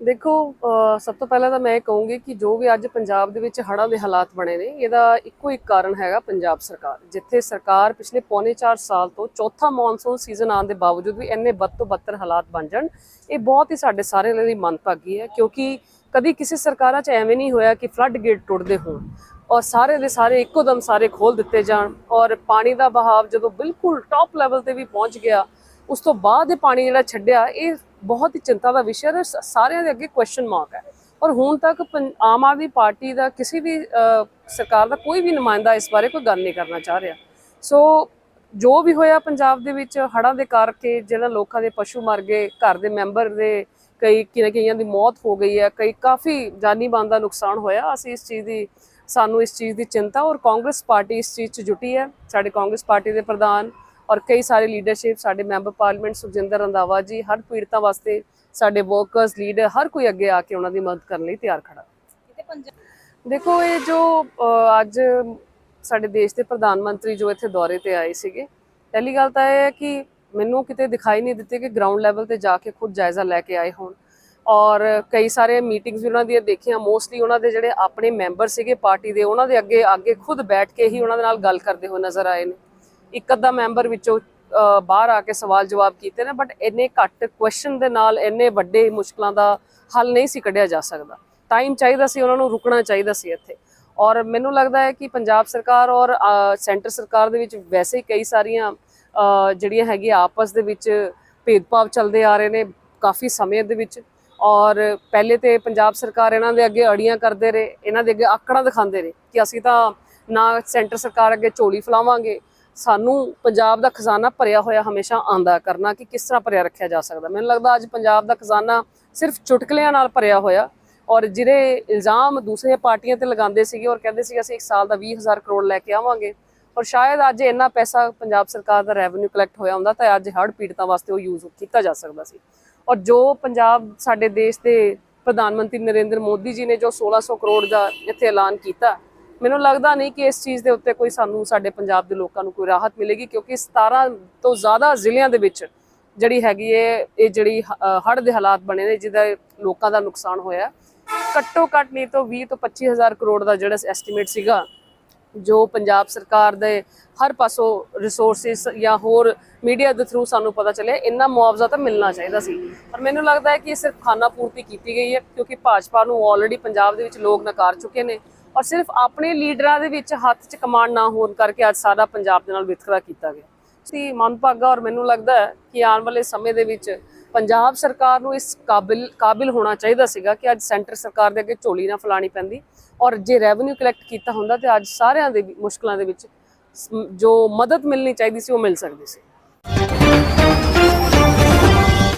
ਦੇਖੋ ਸਭ ਤੋਂ ਪਹਿਲਾਂ ਤਾਂ ਮੈਂ ਇਹ ਕਹੂੰਗੀ ਕਿ ਜੋ ਵੀ ਅੱਜ ਪੰਜਾਬ ਦੇ ਵਿੱਚ ਹੜ੍ਹਾਂ ਦੇ ਹਾਲਾਤ ਬਣੇ ਨੇ, ਇਹਦਾ ਇੱਕੋ ਇੱਕ ਕਾਰਨ ਹੈਗਾ ਪੰਜਾਬ ਸਰਕਾਰ, ਜਿੱਥੇ ਸਰਕਾਰ ਪਿਛਲੇ ਪੌਣੇ 4 ਸਾਲ ਤੋਂ ਚੌਥਾ ਮੌਨਸੂਨ ਸੀਜ਼ਨ ਆਉਣ ਦੇ ਬਾਵਜੂਦ ਵੀ ਇੰਨੇ ਬਦ ਤੋਂ ਬੱਤਰ ਹਾਲਾਤ ਬਣ ਜਾਣ, ਇਹ ਬਹੁਤ ਹੀ ਸਾਡੇ ਸਾਰੇ ਲਈ ਮੰਦਭਾਗੀ ਹੈ, ਕਿਉਂਕਿ ਕਦੀ ਕਿਸੇ ਸਰਕਾਰਾਂ 'ਚ ਐਵੇਂ ਨਹੀਂ ਹੋਇਆ ਕਿ ਫਲੱਡ ਗੇਟ ਟੁੱਟਦੇ ਹੋਣ ਔਰ ਸਾਰੇ ਦੇ ਸਾਰੇ ਇੱਕੋ ਦਮ ਸਾਰੇ ਖੋਲ ਦਿੱਤੇ ਜਾਣ ਔਰ ਪਾਣੀ ਦਾ ਬਹਾਵ ਜਦੋਂ ਬਿਲਕੁਲ ਟਾਪ ਲੈਵਲ ਤੇ ਵੀ ਪਹੁੰਚ ਗਿਆ, ਉਸ ਤੋਂ ਬਾਅਦ ਇਹ ਪਾਣੀ ਜਿਹੜਾ ਛੱਡਿਆ, ਇਹ ਬਹੁਤ ਹੀ ਚਿੰਤਾ ਦਾ ਵਿਸ਼ਾ ਹੈ ਸ- ਸਾਰਿਆਂ ਦੇ ਅੱਗੇ ਕੁਐਸਚਨ ਮਾਰਕ ਹੈ। ਔਰ ਹੁਣ ਤੱਕ ਪੰ- ਆਮ ਆਦਮੀ ਪਾਰਟੀ ਦਾ ਕਿਸੇ ਵੀ ਸਰਕਾਰ ਦਾ ਕੋਈ ਵੀ ਨੁਮਾਇੰਦਾ ਇਸ ਬਾਰੇ ਕੋਈ ਗੱਲ ਨਹੀਂ ਕਰਨਾ ਚਾਹ ਰਿਹਾ। ਸੋ ਜੋ ਵੀ ਹੋਇਆ ਪੰਜਾਬ ਦੇ ਵਿੱਚ, ਹੜ੍ਹਾਂ ਦੇ ਕਰਕੇ ਜਿਹੜਾ ਲੋਕਾਂ ਦੇ ਪਸ਼ੂ ਮਰ ਗਏ, ਘਰ ਦੇ ਮੈਂਬਰ ਦੇ ਕਈ ਕਿਨੇ ਕਈਆਂ ਦੀ ਮੌਤ ਹੋ ਗਈ ਹੈ, ਕਈ ਕਾਫੀ ਜਾਨੀ ਮਾਨ ਦਾ ਨੁਕਸਾਨ ਹੋਇਆ, ਅਸੀਂ ਇਸ ਚੀਜ਼ ਦੀ, ਸਾਨੂੰ ਇਸ ਚੀਜ਼ ਦੀ ਚਿੰਤਾ ਔਰ ਕਾਂਗਰਸ ਪਾਰਟੀ ਇਸ ਚੀਜ਼ 'ਚ ਜੁਟੀ ਹੈ। ਸਾਡੇ ਕਾਂਗਰਸ ਪਾਰਟੀ ਦੇ ਪ੍ਰਧਾਨ ਔਰ ਕਈ ਸਾਰੇ ਲੀਡਰਸ਼ਿਪ ਸਾਡੇ ਮੈਂਬਰ ਪਾਰਲੀਮੈਂਟ ਸੁਖਜਿੰਦਰ ਰੰਧਾਵਾ ਜੀ ਹਰ ਪੀੜਤਾਂ ਵਾਸਤੇ ਸਾਡੇ ਵਰਕਰਸ ਲੀਡਰ ਹਰ ਕੋਈ ਅੱਗੇ ਆ ਕੇ ਉਹਨਾਂ ਦੀ ਮਦਦ ਕਰਨ ਲਈ ਤਿਆਰ ਖੜਾ। ਦੇਖੋ ਇਹ ਜੋ ਅੱਜ ਸਾਡੇ ਦੇਸ਼ ਦੇ ਪ੍ਰਧਾਨ ਮੰਤਰੀ ਜੋ ਇੱਥੇ ਦੌਰੇ ਤੇ ਆਏ ਸੀਗੇ ਪਹਿਲੀ ਗੱਲ ਤਾਂ ਇਹ ਹੈ ਕਿ ਮੈਨੂੰ ਕਿਤੇ ਦਿਖਾਈ ਨਹੀਂ ਦਿੱਤੇ ਕਿ ਗਰਾਊਂਡ ਲੈਵਲ ਤੇ ਜਾ ਕੇ ਖੁਦ ਜਾਇਜ਼ਾ ਲੈ ਕੇ ਆਏ ਹੋਣ। ਔਰ ਕਈ ਸਾਰੇ ਮੀਟਿੰਗਸ ਵੀ ਉਹਨਾਂ ਦੀਆਂ ਦੇਖੀਆਂ ਮੋਸਟਲੀ ਉਹਨਾਂ ਦੇ ਜਿਹੜੇ ਆਪਣੇ ਮੈਂਬਰ ਸੀਗੇ ਪਾਰਟੀ ਦੇ ਉਹਨਾਂ ਦੇ ਅੱਗੇ ਅੱਗੇ ਖੁਦ ਬੈਠ ਕੇ ਹੀ ਉਹਨਾਂ ਦੇ ਨਾਲ ਗੱਲ ਕਰਦੇ ਹੋਏ ਨਜ਼ਰ ਆਏ ਨੇ। ਇੱਕ ਅੱਧਾ ਮੈਂਬਰ ਵਿੱਚੋਂ ਬਾਹਰ ਆ ਕੇ ਸਵਾਲ ਜਵਾਬ ਕੀਤੇ ਨੇ ਬਟ ਇੰਨੇ ਘੱਟ ਕੁਐਸਚਨ ਦੇ ਨਾਲ ਇੰਨੇ ਵੱਡੇ ਮੁਸ਼ਕਲਾਂ ਦਾ ਹੱਲ ਨਹੀਂ ਸੀ ਕੱਢਿਆ ਜਾ ਸਕਦਾ। ਟਾਈਮ ਚਾਹੀਦਾ ਸੀ, ਉਹਨਾਂ ਨੂੰ ਰੁਕਣਾ ਚਾਹੀਦਾ ਸੀ ਇੱਥੇ। ਔਰ ਮੈਨੂੰ ਲੱਗਦਾ ਹੈ ਕਿ ਪੰਜਾਬ ਸਰਕਾਰ ਔਰ ਸੈਂਟਰ ਸਰਕਾਰ ਦੇ ਵਿੱਚ ਵੈਸੇ ਹੀ ਕਈ ਸਾਰੀਆਂ ਜਿਹੜੀਆਂ ਹੈਗੀਆਂ ਆਪਸ ਦੇ ਵਿੱਚ ਭੇਦਭਾਵ ਚੱਲਦੇ ਆ ਰਹੇ ਨੇ ਕਾਫੀ ਸਮੇਂ ਦੇ ਵਿੱਚ। ਔਰ ਪਹਿਲੇ ਤੇ ਪੰਜਾਬ ਸਰਕਾਰ ਇਹਨਾਂ ਦੇ ਅੱਗੇ ਅੜੀਆਂ ਕਰਦੇ ਰਹੇ, ਇਹਨਾਂ ਦੇ ਅੱਗੇ ਆਕੜਾਂ ਦਿਖਾਉਂਦੇ ਰਹੇ ਕਿ ਅਸੀਂ ਤਾਂ ਨਾ ਸੈਂਟਰ ਸਰਕਾਰ ਅੱਗੇ ਝੋਲੀ ਫਲਾਵਾਂਗੇ ਸਾਨੂੰ ਪੰਜਾਬ ਦਾ ਖਜ਼ਾਨਾ ਭਰਿਆ ਹੋਇਆ ਹਮੇਸ਼ਾ ਆਂਦਾ ਕਰਨਾ ਕਿ ਕਿਸ ਤਰ੍ਹਾਂ ਭਰਿਆ ਰੱਖਿਆ ਜਾ ਸਕਦਾ ਮੈਨੂੰ ਲੱਗਦਾ ਅੱਜ ਪੰਜਾਬ ਦਾ ਖਜ਼ਾਨਾ ਸਿਰਫ ਚੁਟਕਲਿਆਂ ਨਾਲ ਭਰਿਆ ਹੋਇਆ ਔਰ ਜਿਹੜੇ ਇਲਜ਼ਾਮ ਦੂਸਰੀਆਂ ਪਾਰਟੀਆਂ ਤੇ ਲਗਾਉਂਦੇ ਸੀਗੇ ਔਰ ਕਹਿੰਦੇ ਸੀ ਅਸੀਂ ਇੱਕ ਸਾਲ ਦਾ 20000 ਕਰੋੜ ਲੈ ਕੇ ਆਵਾਂਗੇ ਔਰ ਸ਼ਾਇਦ ਅੱਜ ਇੰਨਾ ਪੈਸਾ ਪੰਜਾਬ ਸਰਕਾਰ ਦਾ ਰੈਵਨਿਊ ਕਲੈਕਟ ਹੋਇਆ ਹੁੰਦਾ ਤਾਂ ਅੱਜ ਹੜ੍ਹ ਪੀੜਤਾਂ ਵਾਸਤੇ ਉਹ ਯੂਜ਼ ਕੀਤਾ ਜਾ ਸਕਦਾ ਸੀ। ਔਰ ਜੋ ਪੰਜਾਬ ਸਾਡੇ ਦੇਸ਼ ਦੇ ਪ੍ਰਧਾਨ ਮੰਤਰੀ ਨਰਿੰਦਰ ਮੋਦੀ ਜੀ ਨੇ ਜੋ 1600 ਕਰੋੜ ਦਾ ਇੱਥੇ ਐਲਾਨ ਕੀਤਾ ਮੈਨੂੰ ਲੱਗਦਾ ਨਹੀਂ ਕਿ ਇਸ ਚੀਜ਼ ਦੇ ਉੱਤੇ ਕੋਈ ਸਾਨੂੰ, ਸਾਡੇ ਪੰਜਾਬ ਦੇ ਲੋਕਾਂ ਨੂੰ ਕੋਈ ਰਾਹਤ ਮਿਲੇਗੀ, ਕਿਉਂਕਿ 17 ਤੋਂ ਜ਼ਿਆਦਾ ਜ਼ਿਲ੍ਹਿਆਂ ਦੇ ਵਿੱਚ ਜਿਹੜੀ ਹੈਗੀ ਹੈ ਇਹ ਜਿਹੜੀ ਹੜ੍ਹ ਦੇ ਹਾਲਾਤ ਬਣੇ ਨੇ, ਜਿਹਦਾ ਲੋਕਾਂ ਦਾ ਨੁਕਸਾਨ ਹੋਇਆ। ਘੱਟੋ ਘੱਟ ਨਹੀਂ ਤੋਂ 20 ਤੋਂ 25000 ਕਰੋੜ ਦਾ ਜਿਹੜਾ ਐਸਟੀਮੇਟ ਸੀਗਾ, ਜੋ ਪੰਜਾਬ ਸਰਕਾਰ ਦੇ ਹਰ ਪਾਸੋਂ ਰਿਸੋਰਸਿਸ ਜਾਂ ਹੋਰ ਮੀਡੀਆ ਦੇ ਥਰੂ ਸਾਨੂੰ ਪਤਾ ਚੱਲਿਆ, ਇੰਨਾ ਮੁਆਵਜ਼ਾ ਤਾਂ ਮਿਲਣਾ ਚਾਹੀਦਾ ਸੀ। ਪਰ ਮੈਨੂੰ ਲੱਗਦਾ ਹੈ ਕਿ ਇਹ ਸਿਰਫ ਖਾਨਾ ਪੂਰਤੀ ਕੀਤੀ ਗਈ ਹੈ, ਕਿਉਂਕਿ ਭਾਜਪਾ ਨੂੰ ਆਲਰੇਡੀ ਪੰਜਾਬ ਦੇ ਵਿੱਚ ਲੋਕ ਨਕਾਰ ਚੁੱਕੇ ਨੇ। ਔਰ ਸਿਰਫ ਆਪਣੇ ਲੀਡਰਾਂ ਦੇ ਵਿੱਚ ਹੱਥ 'ਚ ਕਮਾਂਡ ਨਾ ਹੋਣ ਕਰਕੇ ਅੱਜ ਸਾਰਾ ਪੰਜਾਬ ਦੇ ਨਾਲ ਵਿਤਕਰਾ ਕੀਤਾ ਗਿਆ। ਸੀ ਮਨਭਾਗਾ ਔਰ ਮੈਨੂੰ ਲੱਗਦਾ ਹੈ ਕਿ ਆਉਣ ਵਾਲੇ ਸਮੇਂ ਦੇ ਵਿੱਚ ਪੰਜਾਬ ਸਰਕਾਰ ਨੂੰ ਇਸ ਕਾਬਿਲ ਕਾਬਿਲ ਹੋਣਾ ਚਾਹੀਦਾ ਸੀਗਾ ਕਿ ਅੱਜ ਸੈਂਟਰ ਸਰਕਾਰ ਦੇ ਅੱਗੇ ਝੋਲੀ ਨਾ ਫਲਾਣੀ ਪੈਂਦੀ ਔਰ ਜੇ ਰੈਵਨਿਊ ਕਲੈਕਟ ਕੀਤਾ ਹੁੰਦਾ ਤੇ ਅੱਜ ਸਾਰਿਆਂ ਦੇ ਵੀ ਮੁਸ਼ਕਲਾਂ ਦੇ ਵਿੱਚ ਜੋ ਮਦਦ ਮਿਲਣੀ ਚਾਹੀਦੀ ਸੀ ਉਹ ਮਿਲ ਸਕਦੀ ਸੀ।